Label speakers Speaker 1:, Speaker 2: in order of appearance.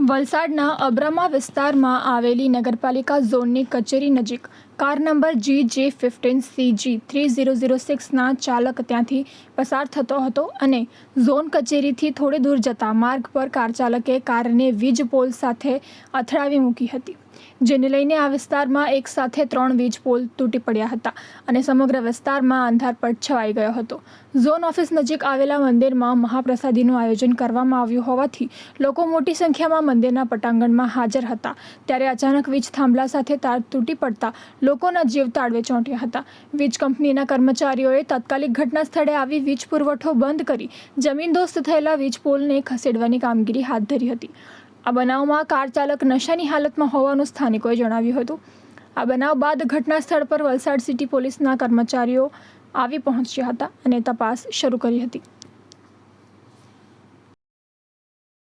Speaker 1: વલસાડના અબ્રામા વિસ્તારમાં આવેલી નગરપાલિકા ઝોનની કચેરી નજીક car number G J fifteen CG three zero zero સિક્સના ચાલક ત્યાંથી પસાર થતો હતો અને ઝોન કચેરીથી થોડે દૂર જતા માર્ગ પર કાર ચાલકે કારને વીજ પોલ સાથે અથડાવી મૂકી હતી. જેને લઈને આ વિસ્તારમાં એક સાથે ત્રણ વીજ પોલ તૂટી પડ્યા હતા અને સમગ્ર વિસ્તારમાં અંધારપટ છવાઈ ગયો હતો. ઝોન ઓફિસ નજીક આવેલા મંદિરમાં મહાપ્રસાદીનું આયોજન કરવામાં આવ્યું હોવાથી લોકો મોટી સંખ્યામાં મંદિરના પટાંગણમાં હાજર હતા. ત્યારે અચાનક વીજ થાંભલા સાથે તાર તૂટી પડતા લોકોના જીવ તાળવે ચોંટ્યા હતા. વીજ કંપનીના કર્મચારીઓએ તાત્કાલિક ઘટના સ્થળે આવી વીજ પુરવઠો બંધ કરી જમીનદોસ્ત થયેલા વીજ પોલને ખસેડવાની કામગીરી હાથ ધરી હતી. આ બનાવમાં કાર ચાલક નશાની હાલતમાં હોવાનું સ્થાનિકોએ જણાવ્યું હતું. આ બનાવ બાદ ઘટના સ્થળ પર વલસાડ સિટી પોલીસના કર્મચારીઓ આવી પહોંચ્યા હતા અને તપાસ શરૂ કરી હતી.